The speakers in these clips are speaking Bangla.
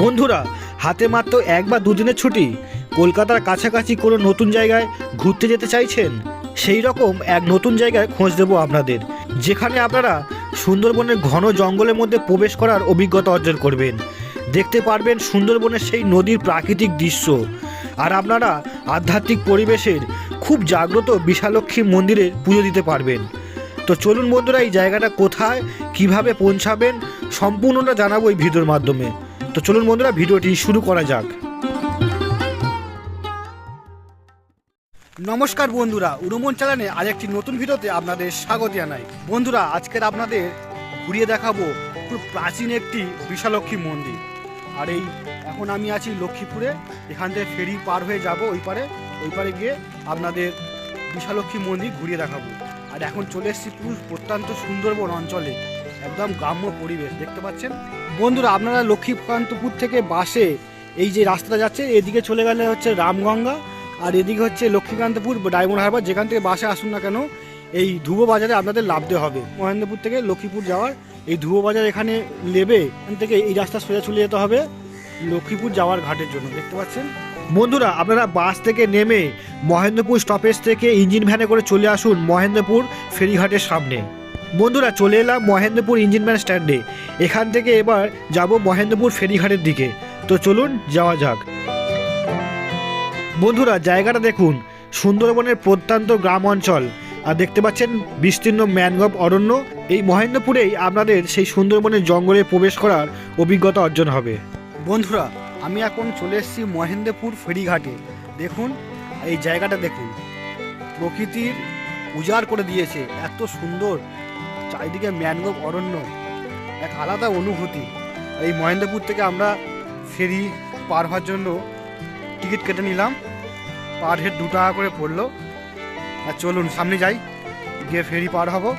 বন্ধুরা, হাতে মাত্র এক বা দুদিনের ছুটি। কলকাতার কাছাকাছি কোনো নতুন জায়গায় ঘুরতে যেতে চাইছেন? সেই রকম এক নতুন জায়গায় খোঁজ দেবো আপনাদের, যেখানে আপনারা সুন্দরবনের ঘন জঙ্গলের মধ্যে প্রবেশ করার অভিজ্ঞতা অর্জন করবেন। দেখতে পারবেন সুন্দরবনের সেই নদীর প্রাকৃতিক দৃশ্য। আর আপনারা আধ্যাত্মিক পরিবেশের খুব জাগ্রত বিশালক্ষী মন্দিরে পুজো দিতে পারবেন। তো চলুন বন্ধুরা, এই জায়গাটা কোথায়, কীভাবে পৌঁছাবেন, সম্পূর্ণটা জানাব এই ভিডিওর মাধ্যমে। তো চলুন বন্ধুরা, ভিডিওটি শুরু করা যাক। নমস্কার বন্ধুরা, উড়ুমন চ্যানেলে আরেকটি নতুন ভিডিওতে আপনাদের স্বাগত জানাই। বন্ধুরা, আজকের আপনাদের ঘুরিয়ে দেখাবো খুব প্রাচীন একটি বিশালক্ষী মন্দির। আর এই, এখন আমি আছি লক্ষ্মীপুরে, এখান থেকে ফেরি পার হয়ে যাব ওই পারে ওই পারে গিয়ে আপনাদের বিশালক্ষী মন্দির ঘুরিয়ে দেখাবো। আর এখন চলে এসেছি পুরো প্রত্যন্ত সুন্দরবন অঞ্চলে, একদম গ্রাম্য পরিবেশ, দেখতে পাচ্ছেন? বন্ধুরা, আপনারা লক্ষ্মীকান্তপুর থেকে বাসে এই যে রাস্তাটা যাচ্ছে, এদিকে চলে গেলে হচ্ছে রামগঙ্গা আর এদিকে হচ্ছে লক্ষ্মীকান্তপুর ডায়মন্ড হারবার। যেখান থেকে বাসে আসুন না কেন, এই ধুবো বাজারে আপনাদের লাভতে হবে। মহেন্দ্রপুর থেকে লক্ষ্মীপুর যাওয়ার, এই ধুবো বাজার এখানে নেবে, এখান থেকে এই রাস্তা সোজা চলে যেতে হবে লক্ষ্মীপুর যাওয়ার ঘাটের জন্য, দেখতে পাচ্ছেন? বন্ধুরা, আপনারা বাস থেকে নেমে মহেন্দ্রপুর স্টপেজ থেকে ইঞ্জিন ভ্যানে করে চলে আসুন মহেন্দ্রপুর ফেরিঘাটের সামনে। বন্ধুরা, চলে এলাম মহেন্দ্রপুর ইঞ্জিন ভ্যান স্ট্যান্ডে। এখান থেকে এবার যাব মহেন্দ্রপুর ফেরিঘাটের দিকে। তো চলুন যাওয়া যাক। বন্ধুরা, জায়গাটা দেখুন। সুন্দরবনের প্রত্যন্ত গ্রাম অঞ্চল। আর দেখতে পাচ্ছেন বিস্তীর্ণ ম্যানগ্রোভ অরণ্য। এই মহেন্দ্রপুরেই আপনাদের সেই সুন্দরবনের জঙ্গলে প্রবেশ করার অভিজ্ঞতা অর্জন হবে। বন্ধুরা, আমি এখন চলে এসেছি মহেন্দ্রপুর ফেরিঘাটে। দেখুন, এই জায়গাটা দেখুন। প্রকৃতির উজাড় করে দিয়েছে। এত সুন্দর চারিদিকে ম্যানগ্রোভ অরণ্য। এক আলাদা অনুভূতি। এই মহেন্দ্রপুর থেকে আমরা ফেরি পার হওয়ার জন্য টিকিট কেটে নিলাম। পার হেড দু টাকা করে পড়ল। আর চলুন, সামনে যাই। গিয়ে ফেরি পার হব।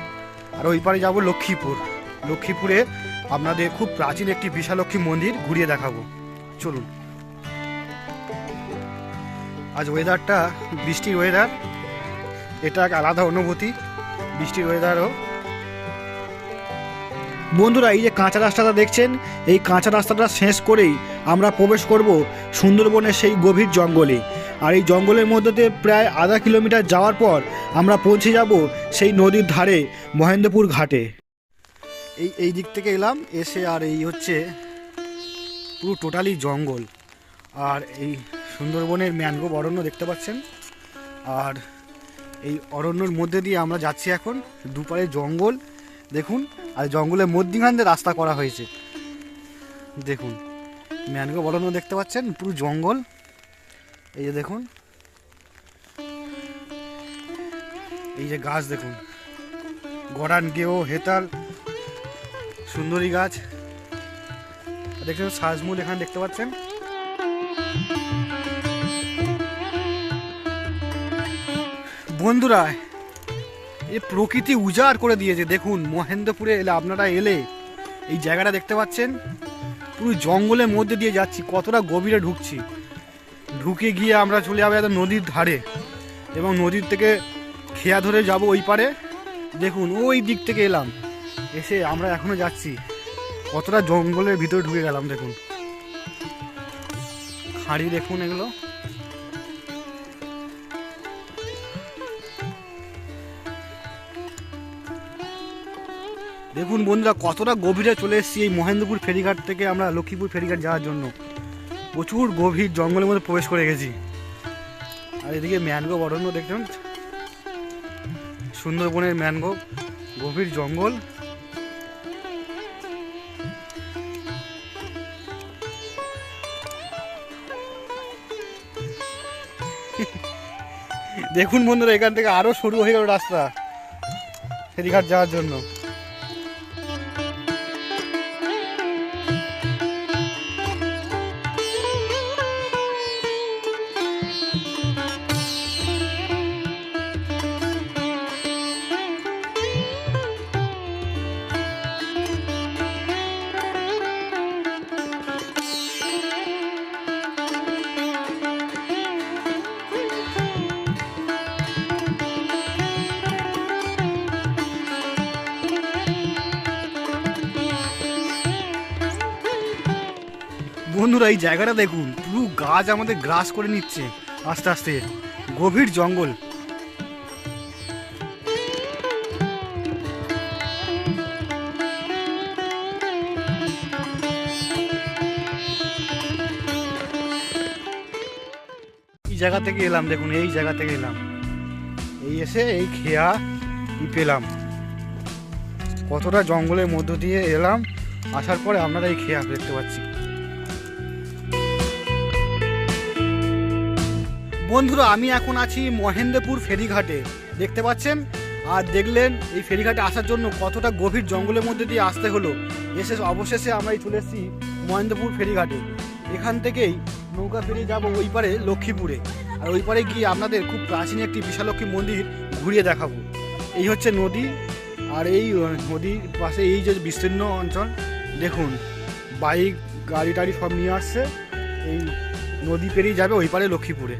আর ওই পারে যাব লক্ষ্মীপুর। লক্ষ্মীপুরে আপনাদের খুব প্রাচীন একটি বিশালক্ষী মন্দির ঘুরিয়ে দেখাবো। চলুন। আজ ওয়েদারটা বৃষ্টির ওয়েদার এটা এক আলাদা অনুভূতি। বৃষ্টির ওয়েদারও বন্ধুরা, এই যে কাঁচা রাস্তাটা দেখছেন, এই কাঁচা রাস্তাটা শেষ করেই আমরা প্রবেশ করব সুন্দরবনের সেই গভীর জঙ্গলে। আর এই জঙ্গলের মধ্যে দিয়ে প্রায় আধা কিলোমিটার যাওয়ার পর আমরা পৌঁছে যাব সেই নদীর ধারে, মহেন্দ্রপুর ঘাটে। এই এই দিক থেকে এলাম, এসে আর এই হচ্ছে পুরো টোটালি জঙ্গল। আর এই সুন্দরবনের ম্যানগ্রোভ অরণ্য দেখতে পাচ্ছেন। আর এই অরণ্যর মধ্যে দিয়ে আমরা যাচ্ছি এখন দুপারে জঙ্গল দেখুন, আর জঙ্গলের মধ্যিখান দিয়ে রাস্তা করা হয়েছে। দেখুন ম্যানগ্রোভ অরণ্য দেখতে পাচ্ছেন, পুরো জঙ্গল। এই যে দেখুন, এই যে গাছ দেখুন, গড়ান গেও, হেতাল, সুন্দরী গাছ। দেখছেন সাজমুল এখানে দেখতে পাচ্ছেন। বন্ধুরা এই প্রকৃতি উজাড় করে দিয়েছে। দেখুন, মহেন্দ্রপুরে এলে, আপনারা এলে, এই জায়গাটা দেখতে পাচ্ছেন? পুরো জঙ্গলের মধ্যে দিয়ে যাচ্ছি, কতটা গভীরে ঢুকছি। ঢুকে গিয়ে আমরা চলে যাব একদম নদীর ধারে, এবং নদীর থেকে খেয়া ধরে যাব ওই পারে। দেখুন, ওই দিক থেকে এলাম। এসে আমরা এখনও যাচ্ছি। কতটা জঙ্গলের ভিতরে ঢুকে গেলাম, দেখুন। খাড়ি দেখুন এগুলো। দেখুন বন্ধুরা, কতটা গভীরে চলে এসেছি এই মহেন্দ্রপুর ফেরিঘাট থেকে আমরা লক্ষ্মীপুর ফেরিঘাট যাওয়ার জন্য। প্রচুর গভীর জঙ্গলের মধ্যে প্রবেশ করে গেছি। আর এদিকে ম্যানগ্রোভ অরণ্য দেখছেন সুন্দরবনের ম্যানগ্রোভ, গভীর জঙ্গল। দেখুন বন্ধুরা, এখান থেকে আরও সরু হয়ে গেল রাস্তা ফেরিঘাট যাওয়ার জন্য। জায়গাটা দেখুন, পুরো গাছ আমাদের গ্রাস করে নিচ্ছে, আস্তে আস্তে। গভীর জঙ্গল। জায়গা থেকে এলাম, দেখুন, এই জায়গা থেকে এলাম। এই এসে এই খেয়া পেলাম। কতটা জঙ্গলের মধ্য দিয়ে এলাম, আসার পরে আপনারা এই খেয়া দেখতে পাচ্ছি। বন্ধুরা, আমি এখন আছি মহেন্দ্রপুর ফেরিঘাটে। দেখতে পাচ্ছেন? আর দেখলেন, এই ফেরিঘাটে আসার জন্য কতটা গভীর জঙ্গলের মধ্যে দিয়ে আসতে হলো। এসে অবশেষে আমরা চলে এসেছি মহেন্দ্রপুর ফেরিঘাটে। এখান থেকেই নৌকা ফেরিয়ে যাব ওই পারে লক্ষ্মীপুরে। আর ওই পারে গিয়ে আপনাদের খুব প্রাচীন একটি বিশালক্ষী মন্দির ঘুরিয়ে দেখাবো। এই হচ্ছে নদী, আর এই নদীর পাশে এই যে বিস্তীর্ণ অঞ্চল, দেখুন, বাইক গাড়ি টাড়ি সব নিয়ে আসছে। এই নদী পেরিয়ে যাবে ওই পারে লক্ষ্মীপুরে।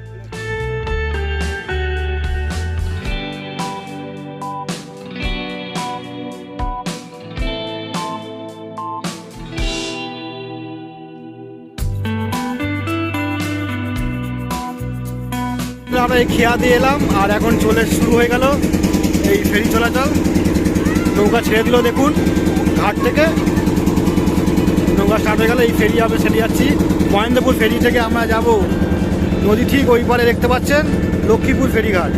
আমরা এই খেয়া দিয়ে এলাম, আর এখন চলে শুরু হয়ে গেল এই ফেরি চলাচল। নৌকা ছেড়ে দিল দেখুন, ঘাট থেকে। নৌকা স্টার্ট হয়ে গেল, এই ফেরি আমরা ছেড়ে যাচ্ছি। মহেন্দ্রপুর ফেরি থেকে আমরা যাব নদী ঠিক ওই পারে দেখতে পাচ্ছেন, লক্ষ্মীপুর ফেরিঘাট।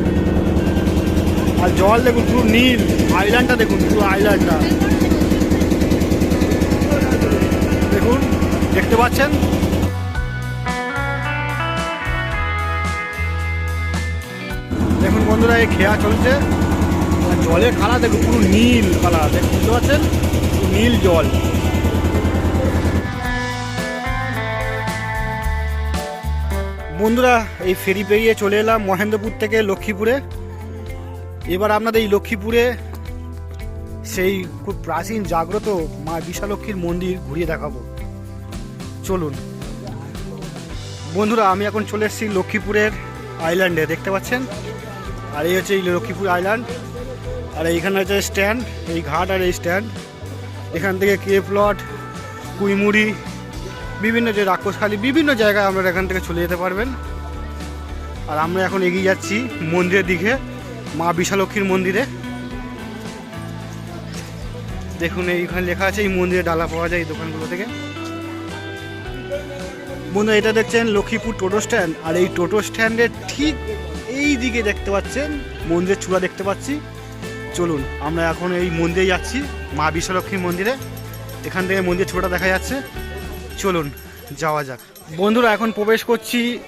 আর জল দেখুন, পুরো নীল আইল্যান্ডটা দেখুন, পুরো আইল্যান্ডটা দেখুন, দেখতে পাচ্ছেন দেখুন বন্ধুরা এই খেয়া চলছে। জলের কালার দেখুন পুরো নীল কালার। দেখুন বুঝতে পারছেন? নীল জল। বন্ধুরা, এই ফেরি পেরিয়ে চলে এলাম মহেন্দ্রপুর থেকে লক্ষ্মীপুরে। এবার আপনাদের এই লক্ষ্মীপুরে সেই খুব প্রাচীন জাগ্রত মা বিশালক্ষীর মন্দির ঘুরিয়ে দেখাবো। চলুন। বন্ধুরা, আমি এখন চলে এসেছি লক্ষ্মীপুরের আইল্যান্ডে দেখতে পাচ্ছেন? আর এই হচ্ছে লক্ষ্মীপুর আইল্যান্ড আর এইখানে হচ্ছে স্ট্যান্ড এই ঘাট আর এই স্ট্যান্ড এখান থেকে কে প্লট কুইমুড়ি, বিভিন্ন যে রাক্ষসখালি বিভিন্ন জায়গায় আমরা এখান থেকে চলে যেতে পারবেন। আর আমরা এখন এগিয়ে যাচ্ছি মন্দিরের দিকে, মা বিশালক্ষীর মন্দিরে। দেখুন, এইখানে লেখা আছে, এই মন্দিরে ডালা পাওয়া যায় এই দোকানগুলো থেকে। বন্ধু এটা দেখছেন লক্ষ্মীপুর টোটো স্ট্যান্ড আর এই টোটো স্ট্যান্ডের ঠিক দিকে দেখতে পাচ্ছেন, মন্দিরের চূড়া দেখতে পাচ্ছি। চলুন, আমরা এখন এই মন্দিরে যাচ্ছি, মা বিশ্বলক্ষ্মীর মন্দিরে। এখান থেকে মন্দির ছোটা দেখা যাচ্ছে। চলুন, যাওয়া যাক। বন্ধুরা, এখন প্রবেশ করছি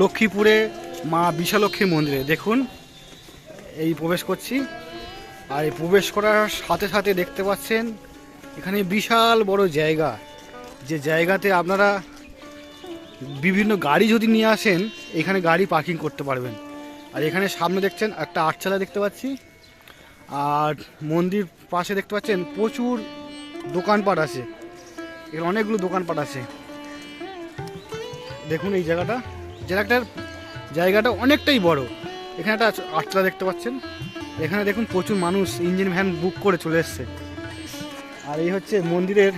লক্ষ্মীপুরে মা বিশালক্ষীর মন্দিরে। দেখুন, এই প্রবেশ করছি। আর এই প্রবেশ করার সাথে সাথে দেখতে পাচ্ছেন, এখানে বিশাল বড় জায়গা। যে জায়গাতে আপনারা বিভিন্ন গাড়ি যদি নিয়ে আসেন, এখানে গাড়ি পার্কিং করতে পারবেন। আর এখানে সামনে দেখছেন একটা আটচালা দেখতে পাচ্ছি। আর মন্দির পাশে দেখতে পাচ্ছেন প্রচুর দোকানপাট আছে। এখানে অনেকগুলো দোকানপাট আছে। দেখুন এই জায়গাটা। জায়গাটার জায়গাটা অনেকটাই বড়। এখানে একটা আটচালা দেখতে পাচ্ছেন। এখানে দেখুন প্রচুর মানুষ ইঞ্জিন ভ্যান বুক করে চলে এসছে। আর এই হচ্ছে মন্দিরের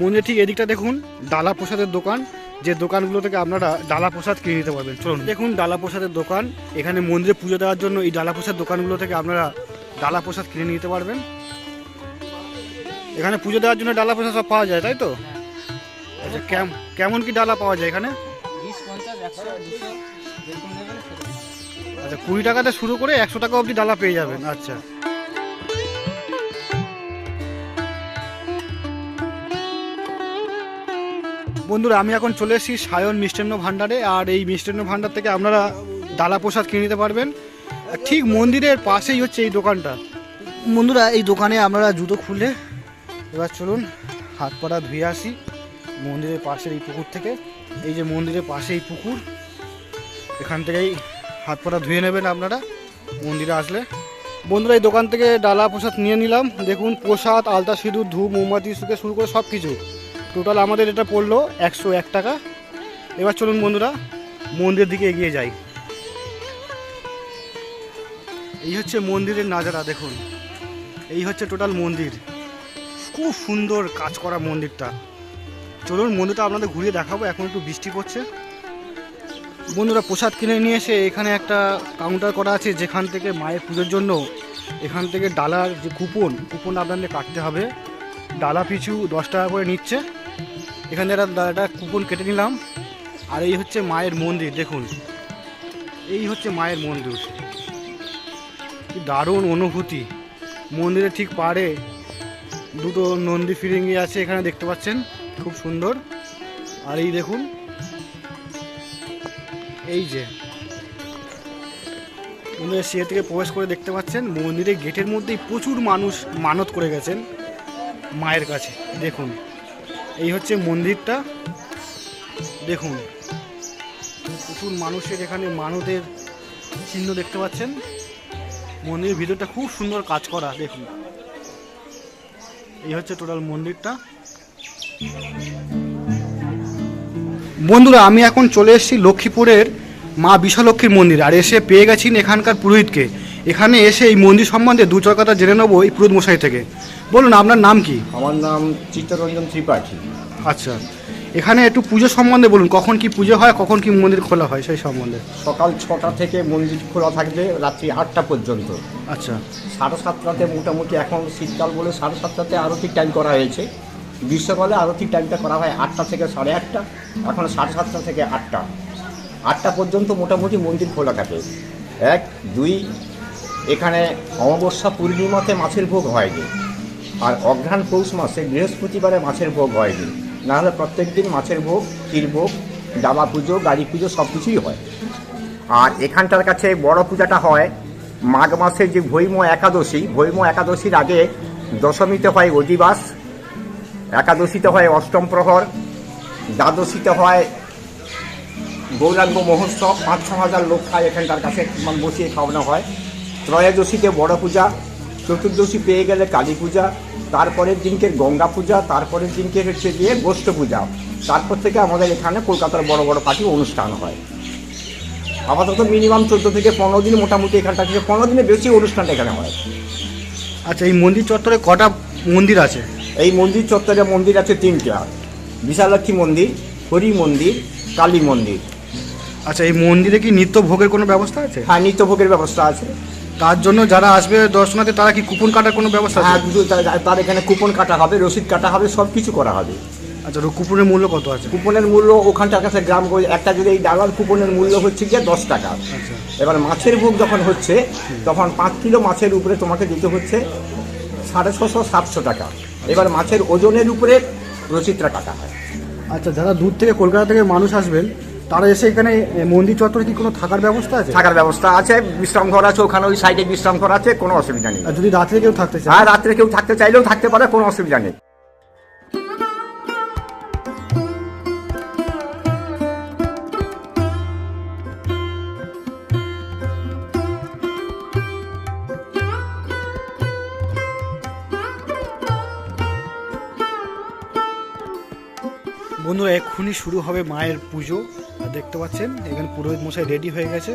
মন্দির ঠিক এদিকটা দেখুন, ডালা প্রসাদের দোকান। যে দোকানগুলো থেকে আপনারা ডালা প্রসাদ কিনে নিতে পারবেন। চলুন, দেখুন ডালা প্রসাদের দোকান। এখানে মন্দিরে পুজো দেওয়ার জন্য এই ডালা প্রসাদ দোকানগুলো থেকে আপনারা ডালা প্রসাদ কিনে নিতে পারবেন। এখানে পুজো দেওয়ার জন্য ডালা প্রসাদ সব পাওয়া যায়, তাই তো? আচ্ছা কেম- কেমন কি ডালা পাওয়া যায় এখানে? আচ্ছা কুড়ি টাকাতে শুরু করে একশো টাকা অবধি ডালা পেয়ে যাবেন। আচ্ছা। বন্ধুরা, আমি এখন চলে এসেছি সায়ন মিষ্টান্ন ভাণ্ডারে, আর এই মিষ্টান্ন ভাণ্ডার থেকে আপনারা ডালা প্রসাদ কিনে নিতে পারবেন। ঠিক মন্দিরের পাশেই হচ্ছে এই দোকানটা। বন্ধুরা, এই দোকানে আপনারা জুতো খুলে, এবার চলুন, হাত পাটা ধুয়ে আসি মন্দিরের পাশের এই পুকুর থেকে। এই যে মন্দিরের পাশে এই পুকুর, এখান থেকেই হাত পাটা ধুয়ে নেবেন আপনারা মন্দিরে আসলে। বন্ধুরা, এই দোকান থেকে ডালা প্রসাদ নিয়ে নিলাম। দেখুন, প্রসাদ, আলতা সিঁদুর, ধূপ, মোমবাতি থেকে শুরু করে সব কিছু টোটাল আমাদের এটা পড়ল একশো এক টাকা। এবার চলুন বন্ধুরা, মন্দিরের দিকে এগিয়ে যাই। এই হচ্ছে মন্দিরের নাজারা, দেখুন। এই হচ্ছে টোটাল মন্দির। খুব সুন্দর কাজ করা মন্দিরটা। চলুন মন্দিরটা আপনাদের ঘুরিয়ে দেখাবো, এখন একটু বৃষ্টি পড়ছে। বন্ধুরা, প্রসাদ কিনে নিয়ে এসে এখানে একটা কাউন্টার করা আছে, যেখান থেকে মায়ের পুজোর জন্য। এখান থেকে ডালার যে কুপন কুপন আপনাদের কাটতে হবে। ডালা পিছু দশ টাকা করে নিচ্ছে। এখানে একটা একটা কুপন কেটে নিলাম। আর এই হচ্ছে মায়ের মন্দির, দেখুন। এই হচ্ছে মায়ের মন্দির। কি দারুণ অনুভূতি। মন্দিরের ঠিক পাড়ে দুটো নন্দী ফিরিঙ্গি আছে এখানে দেখতে পাচ্ছেন, খুব সুন্দর। আর এই দেখুন, এই যে। মন্দিরের সে থেকে প্রবেশ করে দেখতে পাচ্ছেন, মন্দিরের গেটের মধ্যেই প্রচুর মানুষ মানত করে গেছেন মায়ের কাছে। দেখুন। এই হচ্ছে মন্দিরটা। দেখুন, প্রচুর মানুষের এখানে মানতের চিহ্ন দেখতে পাচ্ছেন। মন্দিরের ভিতরটা খুব সুন্দর কাজ করা, দেখুন। এই হচ্ছে টোটাল মন্দিরটা। বন্ধুরা, আমি এখন চলে এসেছি লক্ষ্মীপুরের মা বিশালক্ষীর মন্দির, আর এসে পেয়ে গেছি এখানকার পুরোহিতকে। এখানে এসে এই মন্দির সম্বন্ধে দু চার কথা জেনে নেব এই পুরোহিত মশাই থেকে। বলুন আপনার নাম কি? আমার নাম চিত্তরঞ্জন ত্রিপাঠী। আচ্ছা এখানে একটু পুজো সম্বন্ধে বলুন কখন কি পুজো হয় কখন কি মন্দির খোলা হয় সেই সম্বন্ধে? সকাল ছটা থেকে মন্দির খোলা থাকবে রাত্রি আটটা পর্যন্ত। আচ্ছা। সাড়ে সাতটাতে মোটামুটি এখন শীতকাল বলে সাড়ে সাতটাতে আরতির টাইম করা হয়েছে। গ্রীষ্মকালে আরতির টাইমটা করা হয় আটটা থেকে সাড়ে আটটা এখন সাড়ে সাতটা থেকে আটটা। আটটা পর্যন্ত মোটামুটি মন্দির খোলা থাকে। এক দুই এখানে অমাবস্যা পূর্ণিমাতে মাছের ভোগ হয়নি। আর অঘ্রাণ পৌষ মাসে বৃহস্পতিবারে মাছের ভোগ হয়নি। নাহলে প্রত্যেক দিন মাছের ভোগ, ক্ষীর ভোগ, ডাবা পুজো, গাড়ি পুজো সব কিছুই হয়। আর এখানটার কাছে বড় পূজাটা হয় মাঘ মাসের যে ভৈম একাদশী। ভৈম একাদশীর আগে দশমীতে হয় অধিবাস, একাদশীতে হয় অষ্টম প্রহর, দ্বাদশীতে হয় গৌরাঙ্গ মহোৎসব। পাঁচ ছ হাজার লোক খায় এখানকার কাছে মানে বসিয়ে খাওয়ানো হয়। ত্রয়োদশীতে বড় পূজা চতুর্দশী পেয়ে গেলে কালী পূজা তারপরের দিনকে গঙ্গা পূজা তারপরের দিনকে হচ্ছে গিয়ে গোষ্ঠ পূজা। তারপর থেকে আমাদের এখানে কলকাতার বড় বড় পার্টি অনুষ্ঠান হয়। আপাতত মিনিমাম চোদ্দ থেকে পনেরো দিন মোটামুটি এখানটা থেকে পনেরো দিনে বেশি অনুষ্ঠানটা এখানে হয়। আচ্ছা এই মন্দির চত্বরে কটা মন্দির আছে? এই মন্দির চত্বরে মন্দির আছে তিনটা। বিশালক্ষী মন্দির হরি মন্দির কালী মন্দির। আচ্ছা এই মন্দিরে কি নিত্য ভোগের কোনো ব্যবস্থা আছে? হ্যাঁ নিত্যভোগের ব্যবস্থা আছে। তার জন্য যারা আসবে দর্শনার্থী তারা কি কুপন কাটার কোনো ব্যবস্থা হ্যাঁ আছে দুটো তার- তার এখানে কুপন কাটা হবে রসিদ কাটা হবে সব কিছু করা হবে। আচ্ছা তো কুপনের মূল্য কত আছে? কুপনের মূল্য ওখানটার কাছে গ্রাম করে- একটা যদি এই ডালার কুপনের মূল্য হচ্ছে গিয়ে দশ টাকা। আচ্ছা। এবার মাছের ভোগ যখন হচ্ছে তখন পাঁচ কিলো মাছের উপরে তোমাকে দিতে হচ্ছে সাড়ে ছশো সাতশো টাকা। এবার মাছের ওজনের উপরে রসিদটা কাটা হয়। আচ্ছা যারা দূর থেকে কলকাতা থেকে মানুষ আসবেন তারা এসে এখানে মন্দির চত্বরে কি কোনো থাকার ব্যবস্থা আছে? থাকার ব্যবস্থা আছে বিশ্রাম ঘর আছে ওখানে ওই সাইডে বিশ্রাম ঘর আছে কোনো অসুবিধা নেই। আর যদি রাত্রে কেউ থাকতে চায়? আর রাত্রে কেউ থাকতে চাইলেও থাকতে পারে কোনো অসুবিধা নেই। বন্ধুরা এক্ষুনি শুরু হবে মায়ের পুজো। দেখতে পাচ্ছেন, এখানে পুরোহিত মশাই রেডি হয়ে গেছে।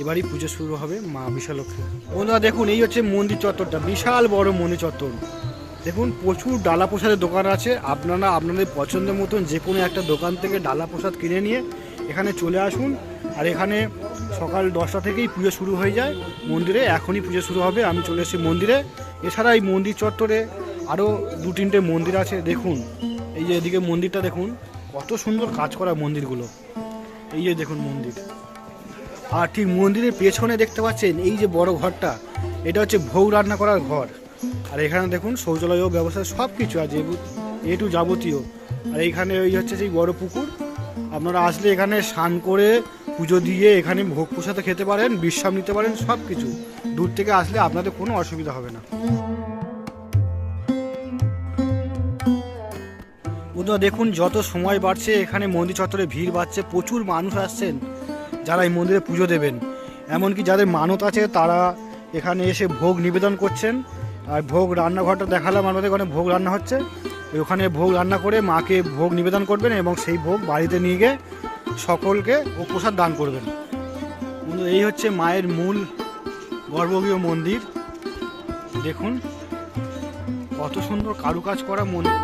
এবারই পুজো শুরু হবে মা বিশালক্ষী। বন্ধুরা দেখুন, এই হচ্ছে মন্দির চত্বরটা, বিশাল বড় মন্দির চত্বর। দেখুন, প্রচুর ডালা প্রসাদের দোকান আছে। আপনারা আপনাদের পছন্দের মতন যে কোনো একটা দোকান থেকে ডালা প্রসাদ কিনে নিয়ে এখানে চলে আসুন। আর এখানে সকাল দশটা থেকেই পুজো শুরু হয়ে যায়। মন্দিরে এখনই পুজো শুরু হবে। আমি চলে এসেছি মন্দিরে। এছাড়া এই মন্দির চত্বরে আরও দু তিনটে মন্দির আছে। দেখুন, এই যে এদিকে মন্দিরটা দেখুন, কত সুন্দর কাজ করা মন্দিরগুলো। এই যে দেখুন মন্দির। আর ঠিক মন্দিরের পেছনে দেখতে পাচ্ছেন এই যে বড় ঘরটা, এটা হচ্ছে ভোগ রান্না করার ঘর। আর এখানে দেখুন শৌচালয় ব্যবস্থা সব কিছু আছে টু যাবতীয়। আর এইখানে ওই হচ্ছে সেই বড় পুকুর। আপনারা আসলে এখানে স্নান করে পুজো দিয়ে এখানে ভোগ প্রসাদে খেতে পারেন, বিশ্রাম নিতে পারেন সব কিছু দূর থেকে আসলে আপনাদের কোনো অসুবিধা হবে না। বন্ধুরা দেখুন যত সময় বাড়ছে, এখানে মন্দির চত্বরে ভিড় বাড়ছে, প্রচুর মানুষ আসছেন যারা এই মন্দিরে পুজো দেবেন। এমনকি যাদের মানত আছে, তারা এখানে এসে ভোগ নিবেদন করছেন। আর ভোগ রান্নাঘরটা দেখালাম আমাদের ওখানে ভোগ রান্না হচ্ছে। ওখানে ভোগ রান্না করে মাকে ভোগ নিবেদন করবেন এবং সেই ভোগ বাড়িতে নিয়ে গিয়ে সকলকে ও প্রসাদ দান করবেন। এই হচ্ছে মায়ের মূল গর্ভগৃহ মন্দির। দেখুন, কত সুন্দর কারুকাজ করা মন্দির।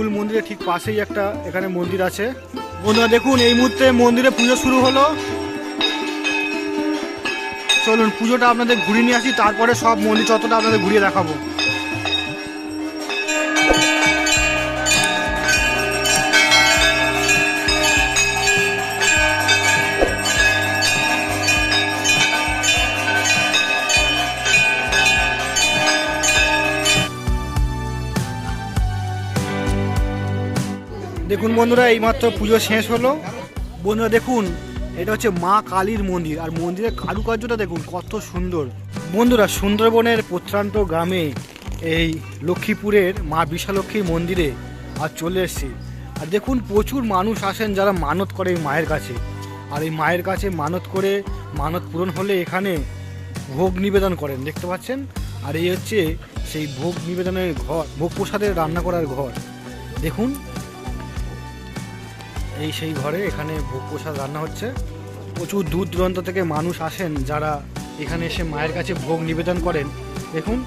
মূল মন্দিরের ঠিক পাশেই একটা এখানে মন্দির আছে। বন্ধুরা, দেখুন, এই মুহূর্তে মন্দিরে পুজো শুরু হলো। চলুন, পুজোটা আপনাদের ঘুরিয়ে নিয়ে আসি, তারপরে সব মন্দির চত্বরটা আপনাদের ঘুরিয়ে দেখাবো। দেখুন বন্ধুরা, এইমাত্র পুজো শেষ হলো। বন্ধুরা দেখুন, এটা হচ্ছে মা কালীর মন্দির, আর মন্দিরের কারুকার্যটা দেখুন, কত সুন্দর। বন্ধুরা, সুন্দরবনের প্রত্যন্ত গ্রামে এই লক্ষ্মীপুরের মা বিশালক্ষ্মীর মন্দিরে আর চলে এসেছি। আর দেখুন, প্রচুর মানুষ আসেন যারা মানত করে এই মায়ের কাছে। আর এই মায়ের কাছে মানত করে, মানত পূরণ হলে এখানে ভোগ নিবেদন করেন, দেখতে পাচ্ছেন? আর এই হচ্ছে সেই ভোগ নিবেদনের ঘর, ভোগ প্রসাদের রান্না করার ঘর। দেখুন এই সেই ঘরে এখানে ভোগ প্রসাদ রান্না হচ্ছে। প্রচুর দূর দূরান্ত থেকে মানুষ আসেন যারা এখানে এসে মায়ের কাছে ভোগ নিবেদন করেন। দেখুন,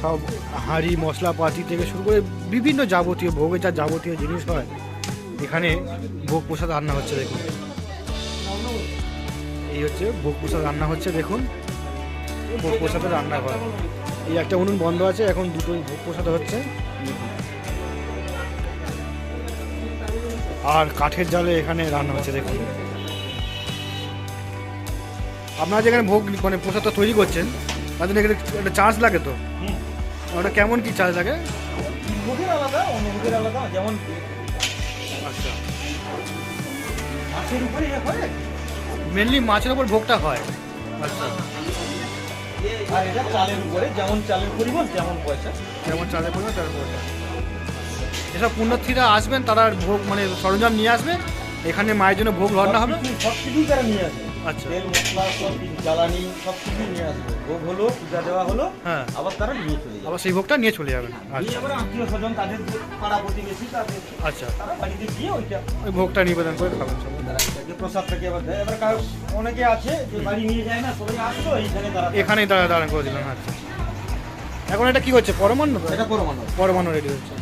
সব হাঁড়ি, মশলাপাতি থেকে শুরু করে বিভিন্ন যাবতীয় ভোগের যা যাবতীয় জিনিস হয়, এখানে ভোগ প্রসাদ রান্না হচ্ছে, দেখুন। এই হচ্ছে ভোগ প্রসাদ রান্না হচ্ছে, দেখুন। ভোগ প্রসাদের রান্নাঘর। এই একটা উনুন বন্ধ আছে, এখন দুটোই ভোগ প্রসাদ হচ্ছে। দেখুন। আর কাঠের জালে এখানে রান্না হচ্ছে দেখুন। আপনারা যেখানে ভোগ মানে প্রসাদটা তৈরি করছেন তাদের এখানে একটা চার্জ লাগে তো? ওটা কেমন কি চার্জ লাগে? ভোগের আলাদা অনুভূতির আলাদা যেমন আচ্ছা। মাছের উপরে ইয়ে মেনলি মাছের ওপর ভোগটা হয়। আচ্ছা। আর এটা চালের উপরে যেমন চালের পরিমাণ তেমন পয়সা। যেমন চার্জের পরিমাণ তেমন পয়সা। যেসব পুণ্যার্থীরা আসবেন তারা ভোগ মানে সরঞ্জাম নিয়ে আসবেন এখানে মায়ের জন্য ভোগ রান্না হবে। সব কিছুই তারা নিয়ে আসবে। আচ্ছা। তেল মশলা সব জ্বালানি সব কিছুই নিয়ে আসবে। ভোগ হলো পূজা দেওয়া হলো হ্যাঁ। আবার তারা নিয়ে চলে যাবে। আবার সেই ভোগটা নিয়ে চলে যাবেন। আচ্ছা। আবার আত্মীয় স্বজন তাদের পাড়া প্রতিবেশী তাদের আচ্ছা। তারা বাড়িতে গিয়ে ওইটা ওই ভোগটা নিবেদন করে খাবেন সব যে প্রসাদটাকে আবার দেয়। এবার কারও অনেকে আছে যে বাড়ি নিয়ে যায় না সবাই আসলো এইখানে তারা এখানেই দাঁড়া দাঁড়ান করে দিলাম আচ্ছা। এখন এটা কি হচ্ছে? পরমান্ন? তো? এটা পরমাণু পরমাণু রেডি হচ্ছে।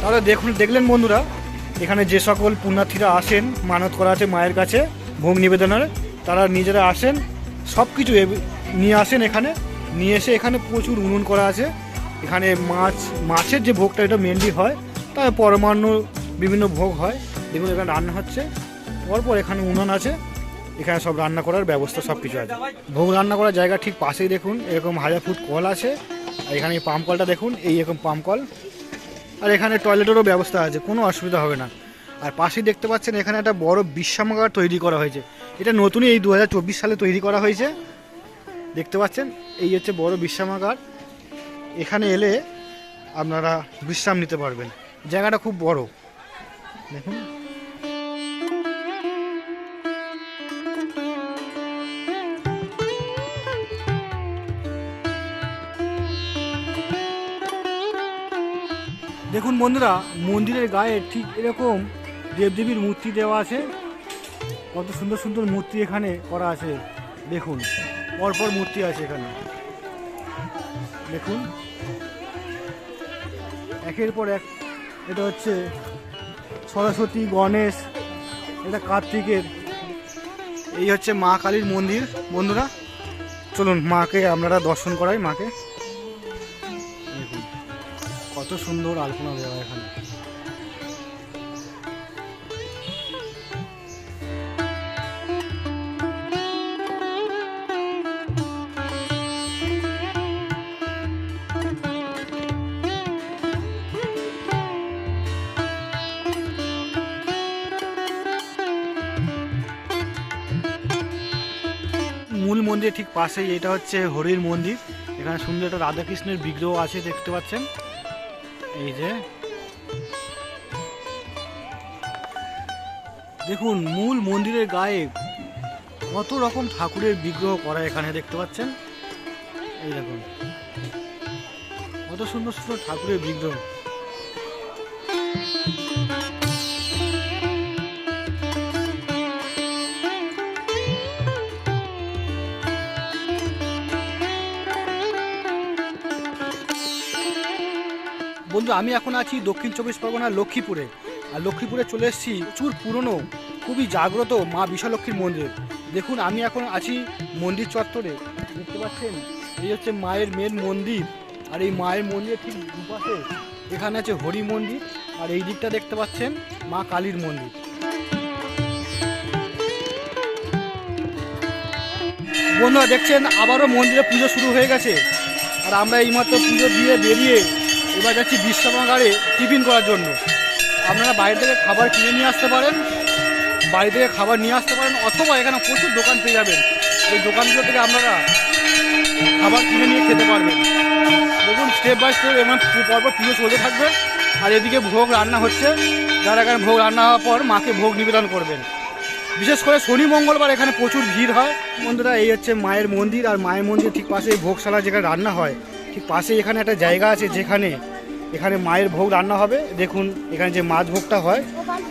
তাহলে দেখুন, দেখলেন বন্ধুরা, এখানে যে সকল পুণ্যার্থীরা আসেন, মানত করা আছে মায়ের কাছে, ভোগ নিবেদনের, তারা নিজেরা আসেন সব কিছু নিয়ে আসেন এখানে, নিয়ে এসে এখানে প্রচুর উনুন করা আছে, এখানে মাছ, মাছের যে ভোগটা এটা মেনলি হয়, তার পরমান্ন বিভিন্ন ভোগ হয়, দেখুন এখানে রান্না হচ্ছে, পরপর এখানে উনুন আছে, এখানে সব রান্না করার ব্যবস্থা সব কিছু আছে। ভোগ রান্না করার জায়গা ঠিক পাশেই দেখুন, এরকম হাজার ফুট কল আছে এখানে পাম্প কলটা দেখুন, এই এরকম পাম্প কল আর এখানে টয়লেটেরও ব্যবস্থা আছে, কোনো অসুবিধা হবে না। আর পাশেই দেখতে পাচ্ছেন এখানে একটা বড় বিশ্রামাগার তৈরি করা হয়েছে। এটা নতুনই এই দু হাজার চব্বিশ সালে তৈরি করা হয়েছে। দেখতে পাচ্ছেন, এই হচ্ছে বড় বিশ্রামাগার এখানে এলে আপনারা বিশ্রাম নিতে পারবেন। জায়গাটা খুব বড়। দেখুন। দেখুন বন্ধুরা, মন্দিরের গায়ে ঠিক এরকম দেবদেবীর মূর্তি দেওয়া আছে। কত সুন্দর সুন্দর মূর্তি এখানে করা আছে। দেখুন, পরপর মূর্তি আছে এখানে। দেখুন, একের পর এক, এটা হচ্ছে সরস্বতী, গণেশ, এটা কার্তিকের। এই হচ্ছে মা কালীর মন্দির। বন্ধুরা, চলুন মাকে আপনারা দর্শন করাই, মাকে। কত সুন্দর আলপনা দেওয়া এখানে। মূল মন্দির ঠিক পাশেই, এটা হচ্ছে হরির মন্দির। এখানে সুন্দর একটা রাধাকৃষ্ণের বিগ্রহ আছে, দেখতে পাচ্ছেন। এই যে। দেখুন, মূল মন্দিরের গায়ে কত রকম ঠাকুরের বিগ্রহ করা এখানে দেখতে পাচ্ছেন? এই দেখুন। কত সুন্দর সুন্দর ঠাকুরের বিগ্রহ। বন্ধু, আমি এখন আছি দক্ষিণ চব্বিশ পরগনার লক্ষ্মীপুরে। আর লক্ষ্মীপুরে চলে এসেছি প্রচুর পুরনো, খুবই জাগ্রত মা বিশালক্ষীর মন্দির। দেখুন, আমি এখন আছি মন্দির চত্বরে। দেখতে পাচ্ছেন? এই হচ্ছে মায়ের মেন মন্দির। আর এই মায়ের মন্দিরের ঠিক দুপাশে এখানে আছে হরি মন্দির। আর এই দিকটা দেখতে পাচ্ছেন মা কালীর মন্দির। বন্ধুরা, দেখছেন? আবারও মন্দিরে পুজো শুরু হয়ে গেছে। আর আমরা এইমাত্র পুজো দিয়ে বেরিয়ে এবার যাচ্ছি বিশ্রামাগারে টিফিন করার জন্য। আপনারা বাইরে থেকে খাবার কিনে নিয়ে আসতে পারেন, বাড়ি থেকে খাবার নিয়ে আসতে পারেন, অথবা এখানে প্রচুর দোকান পেয়ে যাবেন। এই দোকানগুলো থেকে আপনারা খাবার কিনে নিয়ে খেতে পারবেন। দেখুন স্টেপ বাই স্টেপ এবং পরপর পুজো চলতে থাকবে। আর এদিকে ভোগ রান্না হচ্ছে। যারা এখানে ভোগ রান্না হওয়ার পর মাকে ভোগ নিবেদন করবেন। বিশেষ করে শনি, মঙ্গলবার এখানে প্রচুর ভিড় হয়। বন্ধুরা, এই হচ্ছে মায়ের মন্দির। আর মায়ের মন্দির ঠিক পাশে ভোগশালা যেখানে রান্না হয় ঠিক পাশে এখানে একটা জায়গা আছে যেখানে এখানে মায়ের ভোগ রান্না হবে। দেখুন, এখানে যে মাছ ভোগটা হয়,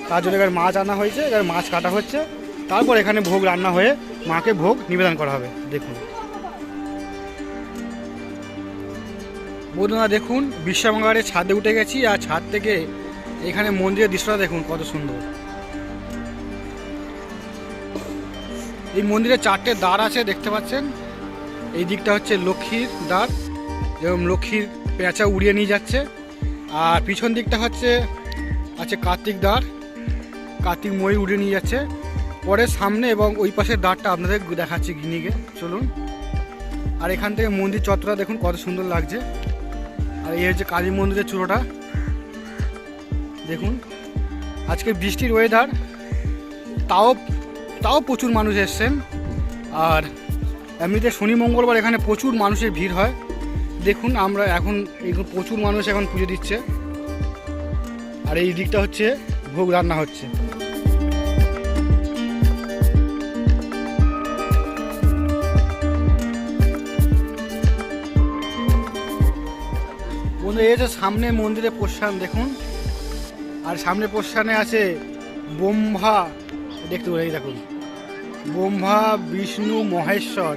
তার জন্য এখানে মাছ আনা হয়েছে, এখানে মাছ কাটা হচ্ছে। তারপর এখানে ভোগ রান্না হয়ে মাকে ভোগ নিবেদন করা হবে। দেখুন। বন্ধুরা, দেখুন বিশ্রামাগারে ছাদে উঠে গেছি আর ছাদ থেকে এখানে মন্দিরের দৃশ্যটা দেখুন কত সুন্দর। এই মন্দিরে চারটে দ্বার আছে, দেখতে পাচ্ছেন? এই দিকটা হচ্ছে লক্ষ্মীর দ্বার। এবং লক্ষ্মীর পেঁচা উড়িয়ে নিয়ে যাচ্ছে। আর পিছন দিকটা হচ্ছে, আছে কার্তিক দ্বার। কার্তিক মই উড়িয়ে নিয়ে যাচ্ছে। পরে সামনে এবং ওই পাশের দ্বারটা আপনাদের দেখাচ্ছি গিনিকে চলুন। আর এখান থেকে মন্দির চত্বরটা দেখুন কত সুন্দর লাগছে। আর এই হচ্ছে কালী মন্দিরের চূড়োটা। দেখুন। আজকে বৃষ্টির ওয়েদার তাও তাও প্রচুর মানুষ এসছেন। আর এমনিতে শনি মঙ্গলবার এখানে প্রচুর মানুষের ভিড় হয়। দেখুন, আমরা এখন এই প্রচুর মানুষ এখন পুজো দিচ্ছে। আর এই দিকটা হচ্ছে ভোগ রান্না হচ্ছে। এই যে সামনে মন্দিরে প্রস্থান দেখুন। আর সামনে প্রস্থানে আছে ব্রহ্মা, দেখতে এই দেখুন। ব্রহ্মা, বিষ্ণু, মহেশ্বর।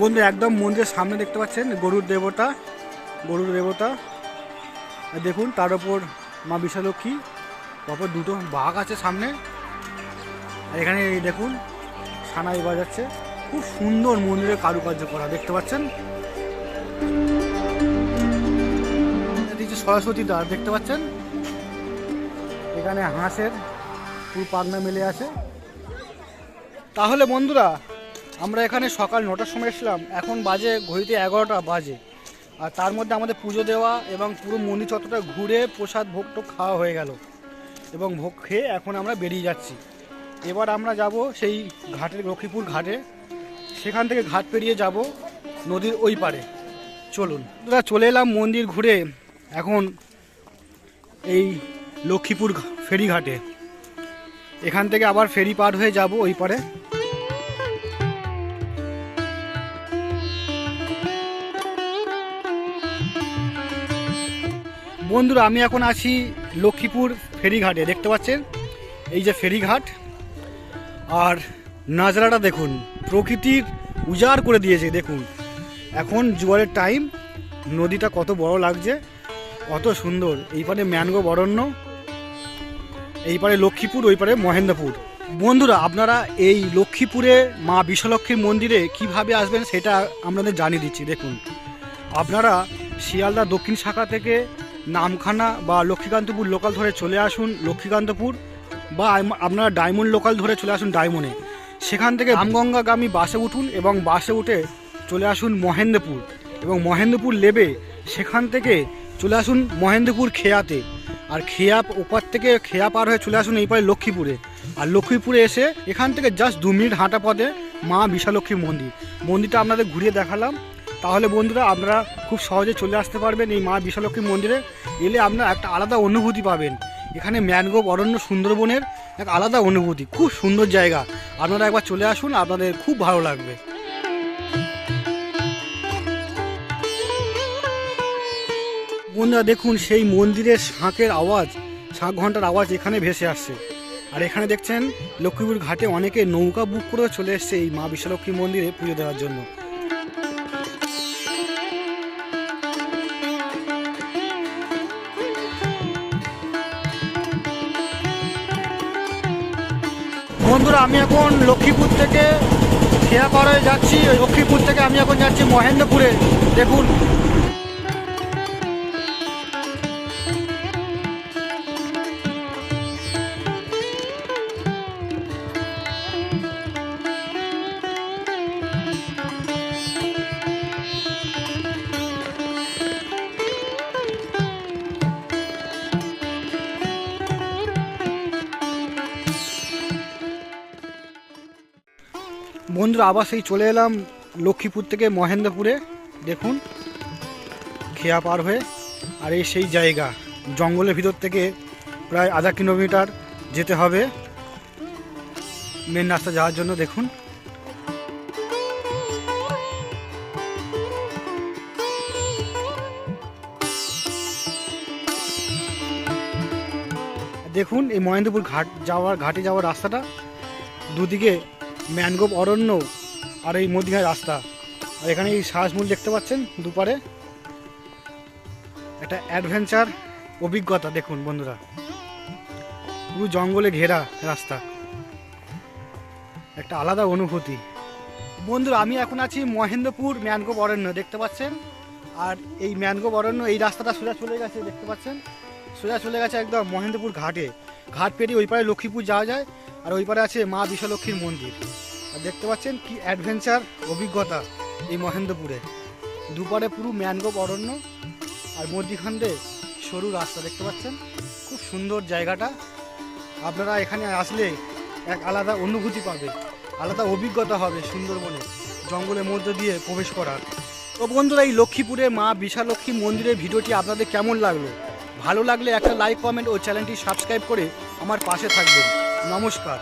বন্ধু একদম মন্দিরের সামনে দেখতে পাচ্ছেন গরুর দেবতা গরুর দেবতা। দেখুন, তার ওপর মা বিশালক্ষী তারপর দুটো বাঘ আছে সামনে। এখানে দেখুন, সানাই বাজাচ্ছে। খুব সুন্দর মন্দিরে কারুকার্য করা, দেখতে পাচ্ছেন? সরস্বতী দ্বার, দেখতে পাচ্ছেন? এখানে হাঁসের পুরো পাগনা মেলে আছে। তাহলে বন্ধুরা আমরা এখানে সকাল নটার সময় এসলাম এখন বাজে ঘড়িতে এগারোটা বাজে। আর তার মধ্যে আমাদের পুজো দেওয়া এবং পুরো মন্দির চত্বরটা ঘুরে প্রসাদ ভোগ টোগ খাওয়া হয়ে গেল এবং ভোগ খেয়ে এখন আমরা বেরিয়ে যাচ্ছি। এবার আমরা যাব সেই ঘাটের লক্ষ্মীপুর ঘাটে। সেখান থেকে ঘাট পেরিয়ে যাব নদীর ওই পারে চলুন। আমরা চলে এলাম মন্দির ঘুরে এখন এই লক্ষ্মীপুর ফেরিঘাটে। এখান থেকে আবার ফেরি পার হয়ে যাব ওই পারে বন্ধুরা, আমি এখন আছি লক্ষ্মীপুর ফেরিঘাটে, দেখতে পাচ্ছেন? এই যে ফেরিঘাট, আর নাজরাটা দেখুন, প্রকৃতির উজাড় করে দিয়েছে, দেখুন। এখন জোয়ারের টাইম নদীটা কত বড় লাগছে, কত সুন্দর। এই পারে ম্যানগো অরণ্য, এই পারে লক্ষ্মীপুর, ওই পারে মহেন্দ্রপুর। বন্ধুরা, আপনারা এই লক্ষ্মীপুরে মা বিশ্বলক্ষ্মীর মন্দিরে কীভাবে আসবেন সেটা আপনাদের জানিয়ে দিচ্ছি, দেখুন। আপনারা শিয়ালদা দক্ষিণ শাখা থেকে নামখানা বা লক্ষ্মীকান্তপুর লোকাল ধরে চলে আসুন, লক্ষ্মীকান্তপুর বা আপনারা ডায়মন্ড লোকাল ধরে চলে আসুন ডায়মন্ডে সেখান থেকে রামগঙ্গাগামী বাসে উঠুন এবং বাসে উঠে চলে আসুন মহেন্দ্রপুর এবং মহেন্দ্রপুর লেবে সেখান থেকে চলে আসুন মহেন্দ্রপুর খেয়াতে। আর খেয়া ওপার থেকে খেয়া পার হয়ে চলে আসুন এই পারে লক্ষ্মীপুরে। আর লক্ষ্মীপুরে এসে এখান থেকে জাস্ট দু মিনিট হাঁটা পথে মা বিশালক্ষীর মন্দির। মন্দিরটা আপনাদের ঘুরিয়ে দেখালাম। তাহলে বন্ধুরা আপনারা খুব সহজে চলে আসতে পারবেন এই মা বিশালক্ষী মন্দিরে। এলে আপনারা একটা আলাদা অনুভূতি পাবেন। এখানে ম্যানগ্রোভ অরণ্য সুন্দরবনের এক আলাদা অনুভূতি, খুব সুন্দর জায়গা। আপনারা একবার চলে আসুন, আপনাদের খুব ভালো লাগবে। বন্ধুরা দেখুন, সেই মন্দিরের শাঁখের আওয়াজ শাঁখ ঘণ্টার আওয়াজ এখানে ভেসে আসছে। আর এখানে দেখছেন, লক্ষ্মীপুর ঘাটে অনেকে নৌকা বুক করে চলে এসছে এই মা বিশ্বলক্ষ্মী মন্দিরে পুজো দেওয়ার জন্য। বন্ধুরা, আমি এখন লক্ষ্মীপুর থেকে খেয়াপাড়ায় যাচ্ছি। ওই লক্ষ্মীপুর থেকে আমি এখন যাচ্ছি মহেন্দ্রপুরে। দেখুন বন্ধুরা, আবার সেই চলে এলাম লক্ষ্মীপুর থেকে মহেন্দ্রপুরে। দেখুন, খেয়া পার হয়ে, আর এই সেই জায়গা, জঙ্গলের ভিতর থেকে প্রায় আধা কিলোমিটার যেতে হবে। মেন রাস্তা যাওয়ার জন্য দেখুন। দেখুন, এই মহেন্দ্রপুর ঘাট যাওয়ার, ঘাটে যাওয়ার রাস্তাটা দুদিকে ম্যানগ্রোভ অরণ্য আর এই মদিনার রাস্তা। আর এখানে এই শ্বাসমূল দেখতে পাচ্ছেন দুপারে? একটা অ্যাডভেঞ্চার অভিজ্ঞতা, দেখুন বন্ধুরা। পুরো জঙ্গলে ঘেরা রাস্তা। একটা আলাদা অনুভূতি। বন্ধুরা, আমি এখন আছি মহেন্দ্রপুর ম্যানগ্রোভ অরণ্য, দেখতে পাচ্ছেন? আর এই ম্যানগ্রোভ অরণ্য, এই রাস্তাটা সোজা চলে গেছে, দেখতে পাচ্ছেন? সোজা চলে গেছে একদম মহেন্দ্রপুর ঘাটে। ঘাট পেরিয়ে ওই পারে লক্ষ্মীপুর যাওয়া যায়। আর ওই পারে আছে মা বিশ্বলক্ষ্মীর মন্দির। আর দেখতে পাচ্ছেন কি অ্যাডভেঞ্চার অভিজ্ঞতা এই মহেন্দ্রপুরে। দুপারে পুরো ম্যানগ্রোভ অরণ্য আর মধ্যিখানে সরু রাস্তা দেখতে পাচ্ছেন। খুব সুন্দর জায়গাটা। আপনারা এখানে আসলে এক আলাদা অনুভূতি পাবে, আলাদা অভিজ্ঞতা হবে সুন্দরবনে, জঙ্গলের মধ্যে দিয়ে প্রবেশ করার। তো বন্ধুরা, এই লক্ষ্মীপুরে মা বিশালক্ষ্মী মন্দিরের ভিডিওটি আপনাদের কেমন লাগল? ভালো লাগলে একটা লাইক কমেন্ট ও চ্যানেলটি সাবস্ক্রাইব করে আমার পাশে থাকবেন। নমস্কার।